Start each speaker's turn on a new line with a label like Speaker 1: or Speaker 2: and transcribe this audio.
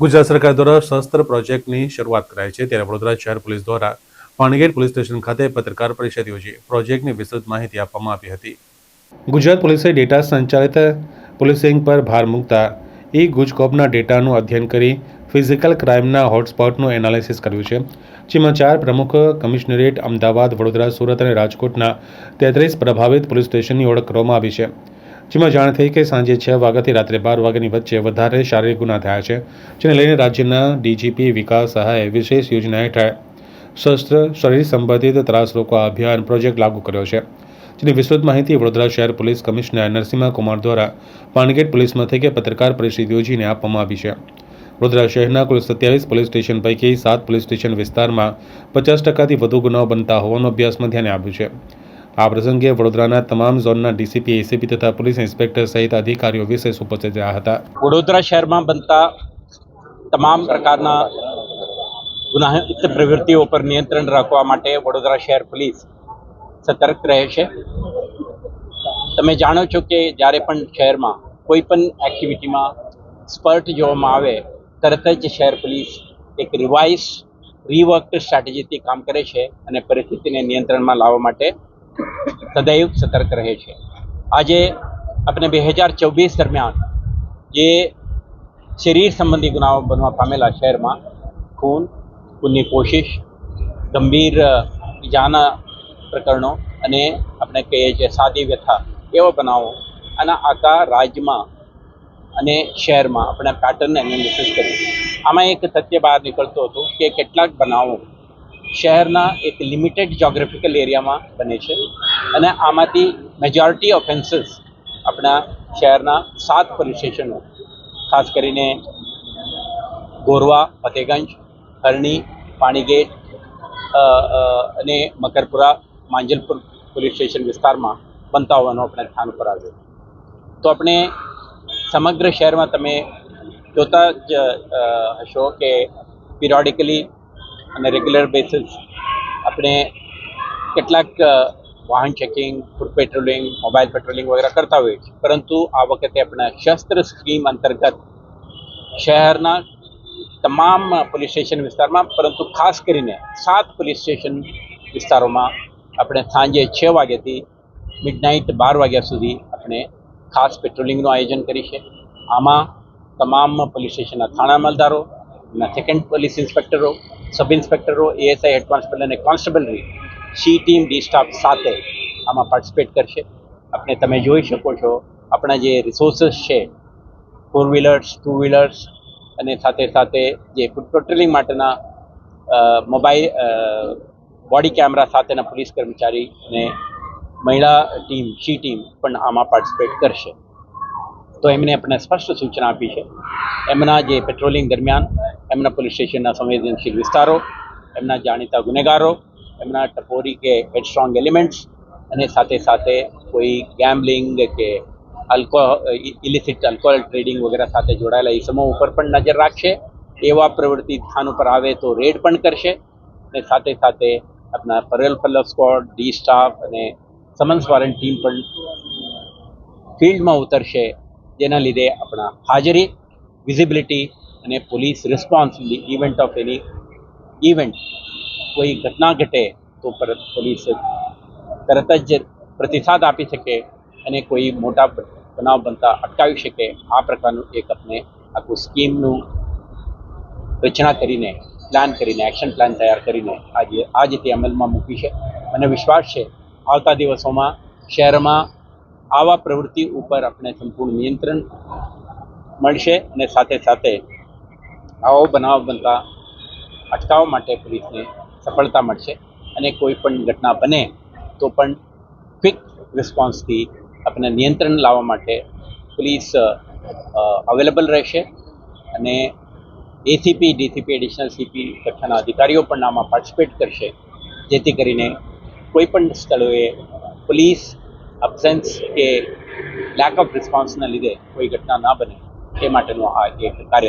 Speaker 1: ગુજરાત સરકાર દ્વારા શસ્ત્ર પ્રોજેક્ટની શરૂઆત કરાઈ છે. ત્યારે વડોદરા શહેર પોલીસ દ્વારા પાણીગેટ પોલીસ સ્ટેશન ખાતે પત્રકાર પરિષદ યોજી પ્રોજેક્ટની વિસ્તૃત માહિતી આપવામાં આવી હતી. ગુજરાત પોલીસે ડેટા સંચાલિત પોલીસિંગ પર ભાર મૂકતા ઈ ગુજકોપના ડેટાનું અધ્યયન કરી ફિઝિકલ ક્રાઇમના હોટસ્પોટનું એનાલિસિસ કર્યું છે. જેમાં ચાર પ્રમુખ કમિશનરેટ અમદાવાદ, વડોદરા, સુરત અને રાજકોટના તેત્રીસ પ્રભાવિત પોલીસ સ્ટેશનની ઓળખ કરવામાં આવી છે. જેમાં જાણ થઈ કે સાંજે છ વાગ્યાથી રાત્રે બાર વાગ્યાની વચ્ચે વધારે શારીરિક ગુના થયા છે, જેને લઈને રાજ્યના ડીજીપી વિકાસ સહાયે વિશેષ યોજના હેઠળ શસ્ત્ર શરીર સંબંધિત ત્રાસ રોકવા અભિયાન પ્રોજેક્ટ લાગુ કર્યો છે. જેની વિસ્તૃત માહિતી વડોદરા શહેર પોલીસ કમિશનર નરસિંહા કુમાર દ્વારા પાનગેટ પોલીસ મથકે પત્રકાર પરિષદ યોજીને આપવામાં આવી છે. વડોદરા શહેરના કુલ સત્યાવીસ પોલીસ સ્ટેશન પૈકી સાત પોલીસ સ્ટેશન વિસ્તારમાં પચાસ ટકાથી વધુ ગુનાઓ બનતા હોવાનું અભ્યાસમાં ધ્યાને આવ્યું છે. આ પ્રસંગે વડોદરાના તમામ ઝોનના ડીસીપી, એસીપી તથા પોલીસ ઇન્સ્પેક્ટર સહિત અધિકારીઓ વિશેષ ઉપસ્થિત રહ્યા હતા.
Speaker 2: વડોદરા શહેરમાં બનતા તમામ પ્રકારના ગુનાહિત પ્રવૃત્તિઓ પર નિયંત્રણ રાખવા માટે વડોદરા શહેર પોલીસ સતર્ક રહે છે. તમે જાણો છો કે જ્યારે પણ શહેરમાં કોઈ પણ એક્ટિવિટીમાં સ્પર્ટ જોવામાં આવે, તરત જ શહેર પોલીસ એક રિવાઇઝ રીવર્ક સ્ટ્રેટેજીથી કામ કરે છે અને પરિસ્થિતિને નિયંત્રણમાં લાવવા માટે સદૈવ સતર્ક રહે છે. આજે આપણે બે હજાર ચોવીસ દરમિયાન જે શરીર સંબંધી ગુનાઓ બનવા પામેલા શહેરમાં ખૂન, ખૂનની કોશિશ, ગંભીર ઇજાના પ્રકરણો અને આપણે કહીએ છીએ સાદી વ્યથા એવા બનાવો આના આખા રાજ્યમાં અને શહેરમાં આપણે પેટર્ન એનાલિસિસ કર્યું આમાં એક તથ્ય બહાર નીકળતું હતું કે કેટલાક બનાવો શહેરના એક લિમિટેડ જ્યોગ્રાફિકલ એરિયામાં બને છે. અને આમાંથી મેજોરિટી ઓફેન્સીસ આપણા શહેરના સાત પોલીસ સ્ટેશનો ખાસ કરીને ગોરવા, ફતેગંજ, હરણી, પાણીગેટ અને મકરપુરા, માંજલપુર પોલીસ સ્ટેશન વિસ્તારમાં બનતા હોવાનું આપણે સ્થાન ઉપર આવ્યું. તો આપણે સમગ્ર શહેરમાં તમે જોતા જ હશો કે પિરિયોડિકલી અને રેગ્યુલર બેસિસ આપણે કેટલાક વાહન checking foot patrolling mobile patrolling વગેરે કરતા હોઈએ છીએ. પરંતુ આ વખતે આપણે શસ્ત્ર સ્કીમ અંતર્ગત શહેરના તમામ પોલીસ સ્ટેશન વિસ્તારમાં, પરંતુ ખાસ કરીને સાત પોલીસ સ્ટેશન વિસ્તારોમાં આપણે સાંજે છ વાગ્યાથી મિડનાઇટ બાર વાગ્યા સુધી આપણે ખાસ પેટ્રોલિંગનું આયોજન કરી છે આમાં તમામ પોલીસ સ્ટેશનના થાણા અમલદારો અને સેકન્ડ પોલીસ ઇન્સ્પેક્ટરો સબ ઇન્સ્પેક્ટરો એએસઆઈ હેડ કોન્સ્ટેબલ અને constabulary C team, D staff સાથે આમાં પાર્ટિસિપેટ કરશે. આપણે તમે જોઈ શકો છો, આપણા જે રિસોર્સિસ છે ફોર વ્હીલર્સ ટુ વ્હીલર્સ અને સાથે સાથે જે ફૂડ પેટ્રોલિંગ માટેના મોબાઈલ બોડી કેમેરા સાથેના પોલીસ કર્મચારી અને મહિલા ટીમ, સી ટીમ પણ આમાં પાર્ટિસિપેટ કરશે. તો એમને આપણે સ્પષ્ટ સૂચના આપી છે. એમના જે પેટ્રોલિંગ દરમિયાન એમના પોલીસ સ્ટેશનના સંવેદનશીલ વિસ્તારો, એમના જાણીતા ગુનેગારો, એમના ટપોરી કે હેડસ્ટ્રોંગ એલિમેન્ટ્સ અને સાથે સાથે કોઈ ગેમ્બલિંગ કે અલ્કો ઇલિસિટ આલ્કોહોલ ટ્રેડિંગ વગેરે સાથે જોડાયેલા ઇસમો ઉપર પણ નજર રાખશે. એવા પ્રવૃત્તિ સ્થાન ઉપર આવે તો રેડ પણ કરશે અને સાથે સાથે આપણા પરેલ પલ્લવ સ્કોડ ડી સ્ટાફ અને સમન્સ વોરંટ ટીમ પણ ફિલ્ડમાં ઉતરશે જેના લીધે આપણા હાજરી વિઝિબિલિટી અને police response event of any event કોઈ ઘટના ઘટે તો પરત પોલીસ તરત જ પ્રતિસાદ આપી શકે અને કોઈ મોટા બનાવ બનતા અટકાવી શકે. આ પ્રકારનું એક આપણે આખું સ્કીમનું રચના કરીને પ્લાન કરીને એક્શન પ્લાન તૈયાર કરીને આજે આજે તે અમલમાં મૂકી છે. મને વિશ્વાસ છે, આવતા દિવસોમાં શહેરમાં આવા પ્રવૃત્તિ ઉપર આપણે સંપૂર્ણ નિયંત્રણ મળશે અને સાથે સાથે આવો બનાવ બનતા અટકાવવા માટે પોલીસને સફળતા મળશે અને કોઈ પણ ઘટના બને તો પણ ક્વિક રિસ્પોન્સથી આપણે નિયંત્રણ લાવવા માટે પોલીસ અવેલેબલ રહેશે અને એસીપી ડીસીપી એડિશનલ સીપી કક્ષાના અધિકારીઓ પણ આમાં પાર્ટિસિપેટ કરશે. જેથી કરીને કોઈ પણ સ્થળોએ પોલીસ અબ્સેન્સ કે લેક ઓફ રિસ્પોન્સના લીધે કોઈ ઘટના ના બને, એ માટેનું આ એક કાર્ય